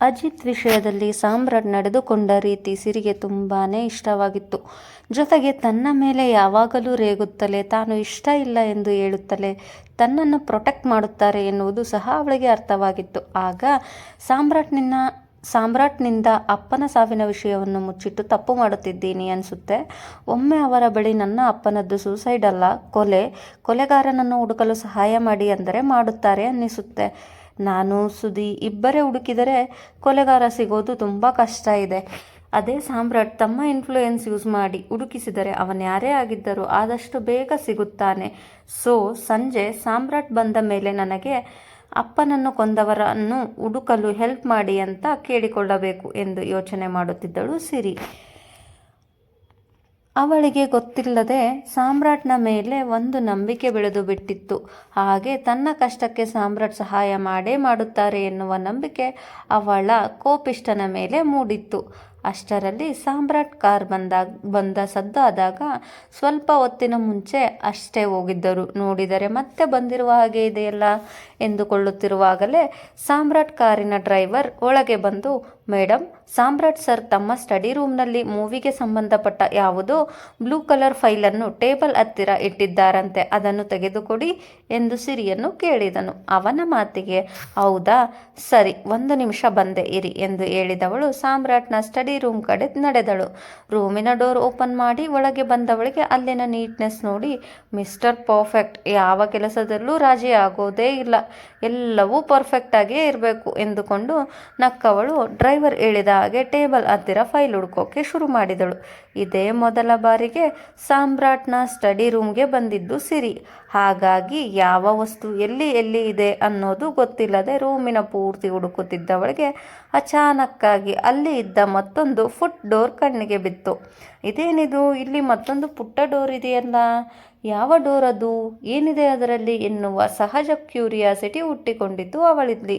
ಅಜಿತ್ ವಿಷಯದಲ್ಲಿ ಸಾಮ್ರಾಟ್ ನಡೆದುಕೊಂಡ ರೀತಿ ಸಿರಿಗೆ ತುಂಬಾ ಇಷ್ಟವಾಗಿತ್ತು. ಜೊತೆಗೆ ತನ್ನ ಮೇಲೆ ಯಾವಾಗಲೂ ರೇಗುತ್ತಲೇ ತಾನು ಇಷ್ಟ ಇಲ್ಲ ಎಂದು ಹೇಳುತ್ತಲೇ ತನ್ನನ್ನು ಪ್ರೊಟೆಕ್ಟ್ ಮಾಡುತ್ತಾರೆ ಎನ್ನುವುದು ಸಹ ಅವಳಿಗೆ ಅರ್ಥವಾಗಿತ್ತು. ಆಗ ಸಾಮ್ರಾಟ್ನಿನ್ನ ಸಾಮ್ರಾಟ್ನಿಂದ ಅಪ್ಪನ ಸಾವಿನ ವಿಷಯವನ್ನು ಮುಚ್ಚಿಟ್ಟು ತಪ್ಪು ಮಾಡುತ್ತಿದ್ದೀನಿ ಅನಿಸುತ್ತೆ. ಒಮ್ಮೆ ಅವರ ಬಳಿ ನನ್ನ ಅಪ್ಪನದ್ದು ಸೂಸೈಡ್ ಅಲ್ಲ, ಕೊಲೆ, ಕೊಲೆಗಾರನನ್ನು ಹುಡುಕಲು ಸಹಾಯ ಮಾಡಿ ಅಂದರೆ ಮಾಡುತ್ತಾರೆ ಅನ್ನಿಸುತ್ತೆ. ನಾನು ಸುದಿ ಇಬ್ಬರೇ ಹುಡುಕಿದರೆ ಕೊಲೆಗಾರ ಸಿಗೋದು ತುಂಬ ಕಷ್ಟ ಇದೆ. ಅದೇ ಸಾಮ್ರಾಟ್ ತಮ್ಮ ಇನ್ಫ್ಲೂಯೆನ್ಸ್ ಯೂಸ್ ಮಾಡಿ ಹುಡುಕಿಸಿದರೆ ಅವನು ಯಾರೇ ಆಗಿದ್ದರೂ ಆದಷ್ಟು ಬೇಗ ಸಿಗುತ್ತಾನೆ. ಸೊ ಸಂಜೆ ಸಾಮ್ರಾಟ್ ಬಂದ ಮೇಲೆ ನನಗೆ ಅಪ್ಪನನ್ನು ಕೊಂದವರನ್ನು ಹುಡುಕಲು ಹೆಲ್ಪ್ ಮಾಡಿ ಅಂತ ಕೇಳಿಕೊಳ್ಳಬೇಕು ಎಂದು ಯೋಚನೆ ಮಾಡುತ್ತಿದ್ದಳು ಸಿರಿ. ಅವಳಿಗೆ ಗೊತ್ತಿಲ್ಲದೆ ಸಾಮ್ರಾಟ್ನ ಮೇಲೆ ಒಂದು ನಂಬಿಕೆ ಬೆಳೆದು ಬಿಟ್ಟಿತ್ತು. ಹಾಗೆ ತನ್ನ ಕಷ್ಟಕ್ಕೆ ಸಾಮ್ರಾಟ್ ಸಹಾಯ ಮಾಡೇ ಮಾಡುತ್ತಾರೆ ಎನ್ನುವ ನಂಬಿಕೆ ಅವಳ ಕೋಪಿಷ್ಟನ ಮೇಲೆ ಮೂಡಿತ್ತು. ಅಷ್ಟರಲ್ಲಿ ಸಾಮ್ರಾಟ್ ಕಾರ್ ಬಂದಾಗ ಬಂದ ಸದ್ದಾದಾಗ ಸ್ವಲ್ಪ ಹೊತ್ತಿನ ಮುಂಚೆ ಅಷ್ಟೇ ಹೋಗಿದ್ದರು. ನೋಡಿದರೆ ಮತ್ತೆ ಬಂದಿರುವ ಹಾಗೆ ಇದೆಯಲ್ಲ? ಎಂದುಕೊಳ್ಳುತ್ತಿರುವಾಗಲೇ ಸಾಮ್ರಾಟ್ ಕಾರಿನ ಡ್ರೈವರ್ ಒಳಗೆ ಬಂದು ಮೇಡಮ್ ಸಾಮ್ರಾಟ್ ಸರ್ ತಮ್ಮ ಸ್ಟಡಿ ರೂಮ್ನಲ್ಲಿ ಮೂವಿಗೆ ಸಂಬಂಧಪಟ್ಟ ಯಾವುದೋ ಬ್ಲೂ ಕಲರ್ ಫೈಲನ್ನು ಟೇಬಲ್ ಹತ್ತಿರ ಇಟ್ಟಿದ್ದಾರಂತೆ, ಅದನ್ನು ತೆಗೆದುಕೊಡಿ ಎಂದು ಸಿರಿಯನ್ನು ಕೇಳಿದನು. ಅವನ ಮಾತಿಗೆ, ಹೌದಾ? ಸರಿ, ಒಂದು ನಿಮಿಷ ಬಂದೆ ಇರಿ ಎಂದು ಹೇಳಿದವಳು ಸಾಮ್ರಾಟ್ನ ಸ್ಟಡಿ ರೂಮ್ ಕಡೆ ನಡೆದಳು. ರೂಮಿನ ಡೋರ್ ಓಪನ್ ಮಾಡಿ ಒಳಗೆ ಬಂದವಳಿಗೆ ಅಲ್ಲಿನ ನೀಟ್ನೆಸ್ ನೋಡಿ, ಮಿಸ್ಟರ್ ಪರ್ಫೆಕ್ಟ್, ಯಾವ ಕೆಲಸದಲ್ಲೂ ರಾಜಿ ಆಗೋದೇ ಇಲ್ಲ, ಎಲ್ಲವೂ ಪರ್ಫೆಕ್ಟಾಗಿಯೇ ಇರಬೇಕು ಎಂದುಕೊಂಡು ನಕ್ಕವಳು ಡ್ರೈವರ್ ಹೇಳಿದ ಹಾಗೆ ಟೇಬಲ್ ಹತ್ತಿರ ಫೈಲ್ ಹುಡ್ಕೋಕೆ ಶುರು ಮಾಡಿದಳು. ಇದೇ ಮೊದಲ ಬಾರಿಗೆ ಸಾಮ್ರಾಟ್ನ ಸ್ಟಡಿ ರೂಮ್ಗೆ ಬಂದಿದ್ದು ಸಿರಿ. ಹಾಗಾಗಿ ಯಾವ ವಸ್ತು ಎಲ್ಲಿ ಎಲ್ಲಿ ಇದೆ ಅನ್ನೋದು ಗೊತ್ತಿಲ್ಲದೆ ರೂಮಿನ ಪೂರ್ತಿ ಹುಡುಕುತ್ತಿದ್ದವಳಿಗೆ ಅಚಾನಕ್ಕಾಗಿ ಅಲ್ಲಿ ಇದ್ದ ಮತ್ತೊಂದು ಫುಟ್ ಡೋರ್ ಕಣ್ಣಿಗೆ ಬಿತ್ತು. ಇದೇನಿದು? ಇಲ್ಲಿ ಮತ್ತೊಂದು ಪುಟ್ಟ ಡೋರ್ ಇದೆಯಲ್ಲ? ಯಾವ ಡೋರ್ ಅದು? ಏನಿದೆ ಅದರಲ್ಲಿ ಎನ್ನುವ ಸಹಜ ಕ್ಯೂರಿಯಾಸಿಟಿ ಹುಟ್ಟಿಕೊಂಡಿತು ಅವಳಿಲ್ಲಿ.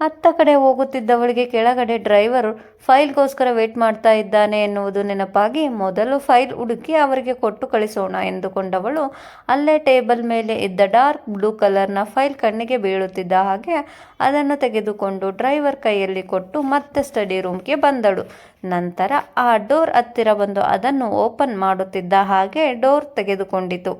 ಅತ್ತ ಕಡೆ ಹೋಗುತ್ತಿದ್ದವಳಿಗೆ ಕೆಳಗಡೆ ಡ್ರೈವರ್ ಫೈಲ್ಗೋಸ್ಕರ ವೇಟ್ ಮಾಡ್ತಾ ಇದ್ದಾನೆ ಎನ್ನುವುದು ನೆನಪಾಗಿ ಮೊದಲು ಫೈಲ್ ಹುಡುಕಿ ಅವರಿಗೆ ಕೊಟ್ಟು ಕಳಿಸೋಣ ಎಂದುಕೊಂಡವಳು ಅಲ್ಲೇ ಟೇಬಲ್ ಮೇಲೆ ಇದ್ದ ಡಾರ್ಕ್ ಬ್ಲೂ ಕಲರ್ನ ಫೈಲ್ ಕಣ್ಣಿಗೆ ಬೀಳುತ್ತಿದ್ದ ಹಾಗೆ ಅದನ್ನು ತೆಗೆದುಕೊಂಡು ಡ್ರೈವರ್ ಕೈಯಲ್ಲಿ ಕೊಟ್ಟು ಮತ್ತೆ ಸ್ಟಡಿ ರೂಮ್ಗೆ ಬಂದಳು. ನಂತರ ಆ ಡೋರ್ ಹತ್ತಿರ ಬಂದು ಅದನ್ನು ಓಪನ್ ಮಾಡುತ್ತಿದ್ದ ಹಾಗೆ ಡೋರ್ ತೆಗೆದುಕೊಂಡಿತು.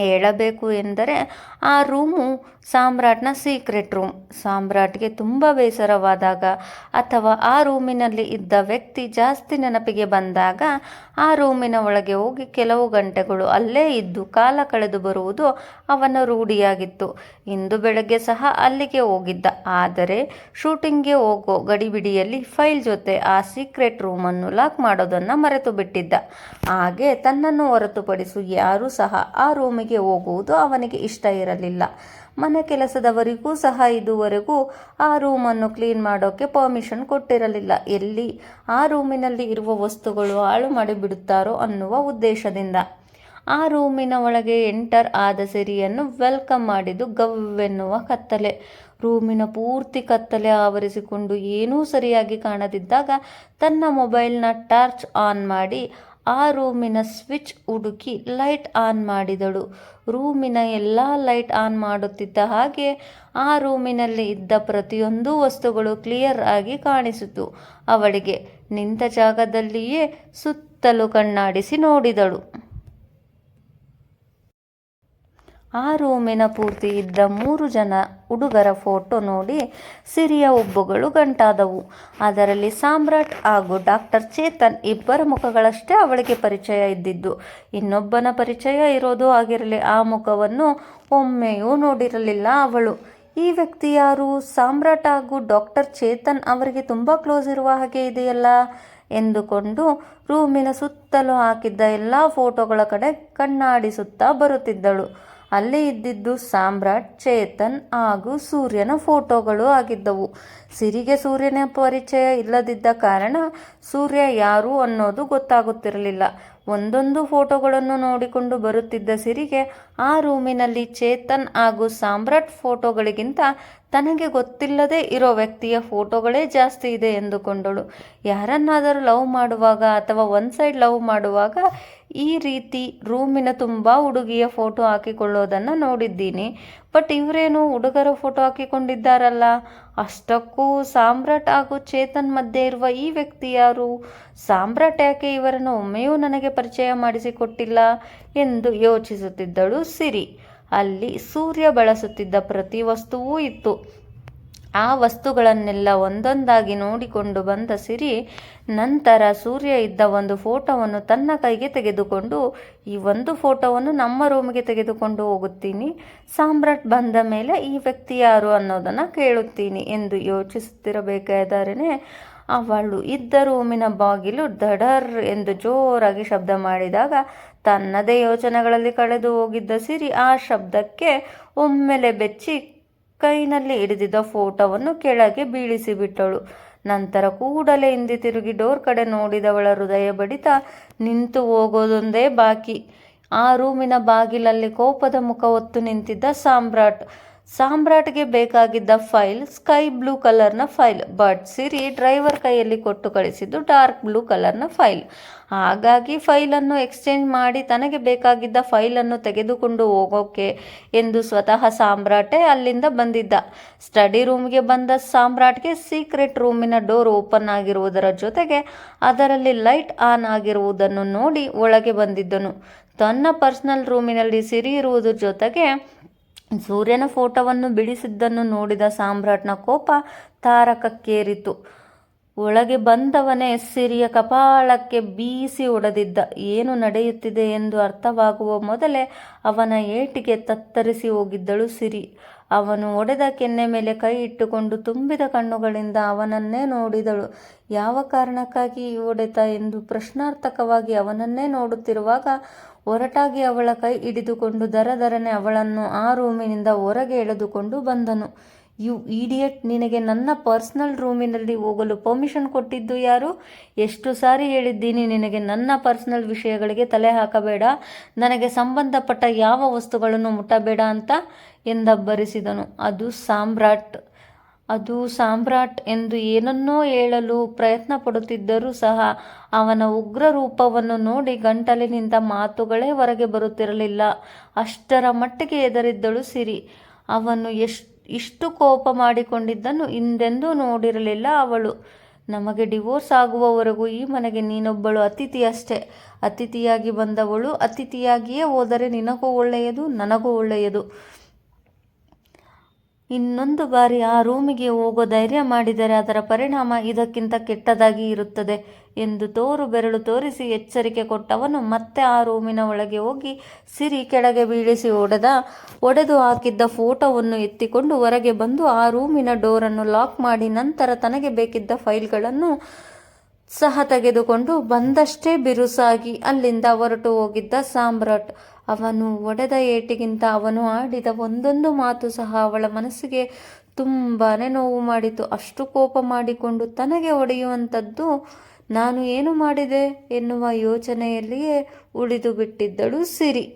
ಹೇಳಬೇಕು ಎಂದರೆ ಆ ರೂಮು ಸಾಮ್ರಾಟ್ನ ಸೀಕ್ರೆಟ್ ರೂಮ್ ಸಾಮ್ರಾಟ್ಗೆ ತುಂಬ ಬೇಸರವಾದಾಗ ಅಥವಾ ಆ ರೂಮಿನಲ್ಲಿ ಇದ್ದ ವ್ಯಕ್ತಿ ಜಾಸ್ತಿ ನೆನಪಿಗೆ ಬಂದಾಗ ಆ ರೂಮಿನ ಒಳಗೆ ಹೋಗಿ ಕೆಲವು ಗಂಟೆಗಳು ಅಲ್ಲೇ ಇದ್ದು ಕಾಲ ಕಳೆದು ಬರುವುದು ಅವನ ರೂಢಿಯಾಗಿತ್ತು. ಇಂದು ಬೆಳಗ್ಗೆ ಸಹ ಅಲ್ಲಿಗೆ ಹೋಗಿದ್ದ. ಆದರೆ ಶೂಟಿಂಗ್ಗೆ ಹೋಗೋ ಗಡಿಬಿಡಿಯಲ್ಲಿ ಫೈಲ್ ಜೊತೆ ಆ ಸೀಕ್ರೆಟ್ ರೂಮನ್ನು ಲಾಕ್ ಮಾಡೋದನ್ನು ಮರೆತು ಬಿಟ್ಟಿದ್ದ ಹಾಗೆ ತನ್ನನ್ನು ಹೊರತುಪಡಿಸಿ ಯಾರೂ ಸಹ ಆ ರೂಮಿಗೆ ಹೋಗುವುದು ಅವನಿಗೆ ಇಷ್ಟ ಇರಲಿಲ್ಲ. ಮನೆ ಕೆಲಸದವರಿಗೂ ಸಹ ಇದುವರೆಗೂ ಆ ರೂಮನ್ನು ಕ್ಲೀನ್ ಮಾಡೋಕ್ಕೆ ಪರ್ಮಿಷನ್ ಕೊಟ್ಟಿರಲಿಲ್ಲ. ಎಲ್ಲಿ ಆ ರೂಮಿನಲ್ಲಿ ಇರುವ ವಸ್ತುಗಳು ಹಾಳು ಮಾಡಿಬಿಡುತ್ತಾರೋ ಅನ್ನುವ ಉದ್ದೇಶದಿಂದ. ಆ ರೂಮಿನ ಒಳಗೆ ಎಂಟರ್ ಆದ ಸಿರಿಯನ್ನು ವೆಲ್ಕಮ್ ಮಾಡಿದ್ದು ಗವ್ವೆನ್ನುವ ಕತ್ತಲೆ. ರೂಮಿನ ಪೂರ್ತಿ ಕತ್ತಲೆ ಆವರಿಸಿಕೊಂಡು ಏನೂ ಸರಿಯಾಗಿ ಕಾಣದಿದ್ದಾಗ ತನ್ನ ಮೊಬೈಲ್ನ ಟಾರ್ಚ್ ಆನ್ ಮಾಡಿ ಆ ರೂಮಿನ ಸ್ವಿಚ್ ಹುಡುಕಿ ಲೈಟ್ ಆನ್ ಮಾಡಿದಳು. ರೂಮಿನ ಎಲ್ಲ ಲೈಟ್ ಆನ್ ಮಾಡುತ್ತಿದ್ದ ಹಾಗೆ ಆ ರೂಮಿನಲ್ಲಿ ಇದ್ದ ಪ್ರತಿಯೊಂದು ವಸ್ತುಗಳು ಕ್ಲಿಯರ್ ಆಗಿ ಕಾಣಿಸಿತು. ಅವಳಿಗೆ ನಿಂತ ಜಾಗದಲ್ಲಿಯೇ ಸುತ್ತಲೂ ಕಣ್ಣಾಡಿಸಿ ನೋಡಿದಳು. ಆ ರೂಮಿನ ಪೂರ್ತಿ ಇದ್ದ ಮೂರು ಜನ ಹುಡುಗರ ಫೋಟೋ ನೋಡಿ ಸಿರಿಯ ಉಬ್ಬುಗಳು ಗಂಟಾದವು. ಅದರಲ್ಲಿ ಸಾಮ್ರಾಟ್ ಹಾಗೂ ಡಾಕ್ಟರ್ ಚೇತನ್ ಇಬ್ಬರ ಮುಖಗಳಷ್ಟೇ ಅವಳಿಗೆ ಪರಿಚಯ ಇದ್ದಿದ್ದು. ಇನ್ನೊಬ್ಬನ ಪರಿಚಯ ಇರೋದು ಆಗಿರಲಿ, ಆ ಮುಖವನ್ನು ಒಮ್ಮೆಯೂ ನೋಡಿರಲಿಲ್ಲ ಅವಳು. ಈ ವ್ಯಕ್ತಿ ಯಾರು? ಸಾಮ್ರಾಟ್ ಹಾಗೂ ಡಾಕ್ಟರ್ ಚೇತನ್ ಅವರಿಗೆ ತುಂಬ ಕ್ಲೋಸ್ ಇರುವ ಹಾಗೆ ಇದೆಯಲ್ಲ? ಎಂದುಕೊಂಡು ರೂಮಿನ ಸುತ್ತಲೂ ಹಾಕಿದ್ದ ಎಲ್ಲ ಫೋಟೋಗಳ ಕಡೆ ಕಣ್ಣಾಡಿಸುತ್ತಾ ಬರುತ್ತಿದ್ದಳು. ಅಲ್ಲಿ ಇದ್ದಿದ್ದು ಸಾಮ್ರಾಟ್, ಚೇತನ್ ಹಾಗೂ ಸೂರ್ಯನ ಫೋಟೋಗಳು ಆಗಿದ್ದವು. ಸಿರಿಗೆ ಸೂರ್ಯನ ಪರಿಚಯ ಇಲ್ಲದಿದ್ದ ಕಾರಣ ಸೂರ್ಯ ಯಾರು ಅನ್ನೋದು ಗೊತ್ತಾಗುತ್ತಿರಲಿಲ್ಲ. ಒಂದೊಂದು ಫೋಟೋಗಳನ್ನು ನೋಡಿಕೊಂಡು ಬರುತ್ತಿದ್ದ ಸಿರಿಗೆ, ಆ ರೂಮಿನಲ್ಲಿ ಚೇತನ್ ಹಾಗೂ ಸಾಮ್ರಾಟ್ ಫೋಟೋಗಳಿಗಿಂತ ತನಗೆ ಗೊತ್ತಿಲ್ಲದೆ ಇರೋ ವ್ಯಕ್ತಿಯ ಫೋಟೋಗಳೇ ಜಾಸ್ತಿ ಇದೆ ಎಂದುಕೊಂಡಳು. ಯಾರನ್ನಾದರೂ ಲವ್ ಮಾಡುವಾಗ ಅಥವಾ ಒನ್ ಸೈಡ್ ಲವ್ ಮಾಡುವಾಗ ಈ ರೀತಿ ರೂಮಿನ ತುಂಬ ಹುಡುಗಿಯ ಫೋಟೋ ಹಾಕಿಕೊಳ್ಳೋದನ್ನು ನೋಡಿದ್ದೀನಿ. ಬಟ್ ಇವರೇನು ಹುಡುಗರ ಫೋಟೋ ಹಾಕಿಕೊಂಡಿದ್ದಾರಲ್ಲ? ಅಷ್ಟಕ್ಕೂ ಸಾಮ್ರಾಟ್ ಹಾಗೂ ಚೇತನ್ ಮಧ್ಯೆ ಇರುವ ಈ ವ್ಯಕ್ತಿ ಯಾರು? ಸಾಮ್ರಾಟ್ ಯಾಕೆ ಇವರನ್ನು ಒಮ್ಮೆಯೂ ನನಗೆ ಪರಿಚಯ ಮಾಡಿಸಿಕೊಟ್ಟಿಲ್ಲ ಎಂದು ಯೋಚಿಸುತ್ತಿದ್ದಳು ಸಿರಿ. ಅಲ್ಲಿ ಸೂರ್ಯ ಬಳಸುತ್ತಿದ್ದ ಪ್ರತಿ ವಸ್ತುವೂ ಇತ್ತು. ಆ ವಸ್ತುಗಳನ್ನೆಲ್ಲ ಒಂದೊಂದಾಗಿ ನೋಡಿಕೊಂಡು ಬಂದ ಸಿರಿ, ನಂತರ ಸೂರ್ಯ ಇದ್ದ ಒಂದು ಫೋಟೋವನ್ನು ತನ್ನ ಕೈಗೆ ತೆಗೆದುಕೊಂಡು, ಈ ಒಂದು ಫೋಟೋವನ್ನು ನಮ್ಮ ರೂಮಿಗೆ ತೆಗೆದುಕೊಂಡು ಹೋಗುತ್ತೀನಿ. ಸಾಮ್ರಾಟ್ ಬಂದ ಮೇಲೆ ಈ ವ್ಯಕ್ತಿ ಯಾರು ಅನ್ನೋದನ್ನು ಕೇಳುತ್ತೀನಿ ಎಂದು ಯೋಚಿಸುತ್ತಿರಬೇಕಾದರೇ ಅವಳು ಇದ್ದ ರೂಮಿನ ಬಾಗಿಲು ದಡರ್ ಎಂದು ಜೋರಾಗಿ ಶಬ್ದ ಮಾಡಿದಾಗ ತನ್ನದೇ ಯೋಚನೆಗಳಲ್ಲಿ ಕಳೆದು ಹೋಗಿದ್ದ ಸಿರಿ ಆ ಶಬ್ದಕ್ಕೆ ಒಮ್ಮೆಲೆ ಬೆಚ್ಚಿ ಕೈನಲ್ಲಿ ಹಿಡಿದಿದ್ದ ಫೋಟೋವನ್ನು ಕೆಳಗೆ ಬೀಳಿಸಿಬಿಟ್ಟಳು. ನಂತರ ಕೂಡಲೇ ಹಿಂದೆ ತಿರುಗಿ ಡೋರ್ ಕಡೆ ನೋಡಿದವಳ ಹೃದಯ ಬಡಿತ ನಿಂತು ಹೋಗೋದೊಂದೇ ಬಾಕಿ. ಆ ರೂಮಿನ ಬಾಗಿಲಲ್ಲಿ ಕೋಪದ ಮುಖ ಹೊತ್ತು ನಿಂತಿದ್ದ ಸಾಮ್ರಾಟ್. ಸಾಮ್ರಾಟ್ಗೆ ಬೇಕಾಗಿದ್ದ ಫೈಲ್, ಸ್ಕೈ ಬ್ಲೂ ಕಲರ್ನ ಫೈಲ್ ಬಟ್ ಸಿರಿ ಡ್ರೈವರ್ ಕೈಯಲ್ಲಿ ಕೊಟ್ಟು ಕಳಿಸಿದ್ದು ಡಾರ್ಕ್ ಬ್ಲೂ ಕಲರ್ನ ಫೈಲ್. ಹಾಗಾಗಿ ಫೈಲನ್ನು ಎಕ್ಸ್ಚೇಂಜ್ ಮಾಡಿ ತನಗೆ ಬೇಕಾಗಿದ್ದ ಫೈಲನ್ನು ತೆಗೆದುಕೊಂಡು ಹೋಗೋಕೆ ಎಂದು ಸ್ವತಃ ಸಾಮ್ರಾಟೆ ಅಲ್ಲಿಂದ ಬಂದಿದ್ದ. ಸ್ಟಡಿ ರೂಮ್ಗೆ ಬಂದ ಸಾಮ್ರಾಟ್ಗೆ ಸೀಕ್ರೆಟ್ ರೂಮಿನ ಡೋರ್ ಓಪನ್ ಆಗಿರುವುದರ ಜೊತೆಗೆ ಅದರಲ್ಲಿ ಲೈಟ್ ಆನ್ ಆಗಿರುವುದನ್ನು ನೋಡಿ ಒಳಗೆ ಬಂದಿದ್ದನು. ತನ್ನ ಪರ್ಸನಲ್ ರೂಮಿನಲ್ಲಿ ಸಿರಿ ಇರುವುದರ ಜೊತೆಗೆ ಸೂರ್ಯನ ಫೋಟೋವನ್ನು ಬಿಡಿಸಿದ್ದನ್ನು ನೋಡಿದ ಸಾಮ್ರಾಟ್ನ ಕೋಪ ತಾರಕಕ್ಕೇರಿತು. ಒಳಗೆ ಬಂದವನೇ ಸಿರಿಯ ಕಪಾಳಕ್ಕೆ ಬೀಸಿ ಒಡೆದಿದ್ದ. ಏನು ನಡೆಯುತ್ತಿದೆ ಎಂದು ಅರ್ಥವಾಗುವ ಮೊದಲೇ ಅವನ ಏಟಿಗೆ ತತ್ತರಿಸಿ ಹೋಗಿದ್ದಳು ಸಿರಿ. ಅವನು ಒಡೆದ ಕೆನ್ನೆ ಮೇಲೆ ಕೈ ಇಟ್ಟುಕೊಂಡು ತುಂಬಿದ ಕಣ್ಣುಗಳಿಂದ ಅವನನ್ನೇ ನೋಡಿದಳು. ಯಾವ ಕಾರಣಕ್ಕಾಗಿ ಈ ಹೊಡೆತ ಎಂದು ಪ್ರಶ್ನಾರ್ಥಕವಾಗಿ ಅವನನ್ನೇ ನೋಡುತ್ತಿರುವಾಗ ಒರಟಾಗಿ ಅವಳ ಕೈ ಹಿಡಿದುಕೊಂಡು ದರದರನೆ ಅವಳನ್ನು ಆ ರೂಮಿನಿಂದ ಹೊರಗೆ ಎಳೆದುಕೊಂಡು ಬಂದನು. ಯು ಈಡಿಯಟ್ ನಿನಗೆ ನನ್ನ ಪರ್ಸ್ನಲ್ ರೂಮಿನಲ್ಲಿ ಹೋಗಲು ಪರ್ಮಿಷನ್ ಕೊಟ್ಟಿದ್ದು ಯಾರು? ಎಷ್ಟು ಸಾರಿ ಹೇಳಿದ್ದೀನಿ, ನಿನಗೆ ನನ್ನ ಪರ್ಸ್ನಲ್ ವಿಷಯಗಳಿಗೆ ತಲೆ ಹಾಕಬೇಡ. ನನಗೆ ಸಂಬಂಧಪಟ್ಟ ಯಾವ ವಸ್ತುಗಳನ್ನು ಮುಟ್ಟಬೇಡ ಅಂತ ಎಂದಬ್ಬರಿಸಿದನು. ಅದು ಸಾಮ್ರಾಟ್ ಅದು ಸಾಮ್ರಾಟ್ ಎಂದು ಏನನ್ನೋ ಹೇಳಲು ಪ್ರಯತ್ನ ಪಡುತ್ತಿದ್ದರೂ ಸಹ ಅವನ ಉಗ್ರ ರೂಪವನ್ನು ನೋಡಿ ಗಂಟಲಿನಿಂದ ಮಾತುಗಳೇ ಹೊರಗೆ ಬರುತ್ತಿರಲಿಲ್ಲ. ಅಷ್ಟರ ಮಟ್ಟಿಗೆ ಎದರಿದ್ದಳು ಸಿರಿ. ಅವನು ಎಷ್ಟು ಇಷ್ಟು ಕೋಪ ಮಾಡಿಕೊಂಡಿದ್ದನ್ನು ಹಿಂದೆಂದೂ ನೋಡಿರಲಿಲ್ಲ ಅವಳು. ನಮಗೆ ಡಿವೋರ್ಸ್ ಆಗುವವರೆಗೂ ಈ ಮನೆಗೆ ನೀನೊಬ್ಬಳು ಅತಿಥಿ ಅಷ್ಟೇ. ಅತಿಥಿಯಾಗಿ ಬಂದವಳು ಅತಿಥಿಯಾಗಿಯೇ ಹೋದರೆ ನಿನಗೂ ಒಳ್ಳೆಯದು, ನನಗೂ ಒಳ್ಳೆಯದು. ಇನ್ನೊಂದು ಬಾರಿ ಆ ರೂಮಿಗೆ ಹೋಗೋ ಧೈರ್ಯ ಮಾಡಿದರೆ ಅದರ ಪರಿಣಾಮ ಇದಕ್ಕಿಂತ ಕೆಟ್ಟದಾಗಿ ಇರುತ್ತದೆ ಎಂದು ತೋರು ಬೆರಳು ತೋರಿಸಿ ಎಚ್ಚರಿಕೆ ಕೊಟ್ಟವನು ಮತ್ತೆ ಆ ರೂಮಿನ ಒಳಗೆ ಹೋಗಿ ಸಿರಿ ಕೆಳಗೆ ಬೀಳಿಸಿ ಒಡೆದ, ಒಡೆದು ಹಾಕಿದ್ದ ಫೋಟೋವನ್ನು ಎತ್ತಿಕೊಂಡು ಹೊರಗೆ ಬಂದು ಆ ರೂಮಿನ ಡೋರನ್ನು ಲಾಕ್ ಮಾಡಿ ನಂತರ ತನಗೆ ಬೇಕಿದ್ದ ಫೈಲ್ಗಳನ್ನು ಸಹ ತೆಗೆದುಕೊಂಡು ಬಂದಷ್ಟೇ ಬಿರುಸಾಗಿ ಅಲ್ಲಿಂದ ಹೊರಟು ಹೋಗಿದ್ದ ಸಾಮ್ರಾಟ್. ಅವನು ಒಡೆದ ಏಟಿಗಿಂತ ಅವನು ಆಡಿದ ಒಂದೊಂದು ಮಾತು ಸಹ ಅವಳ ಮನಸ್ಸಿಗೆ ತುಂಬಾ ನೋವು ಮಾಡಿತು. ಅಷ್ಟು ಕೋಪ ಮಾಡಿಕೊಂಡು ತನಗೆ ಒಡೆಯುವಂಥದ್ದು ನಾನು ಏನು ಮಾಡಿದೆ? ಎನ್ನುವ ಯೋಚನೆಯಲ್ಲಿಯೇ ಉಳಿದು ಬಿಟ್ಟಿದ್ದಳು ಸಿರಿ.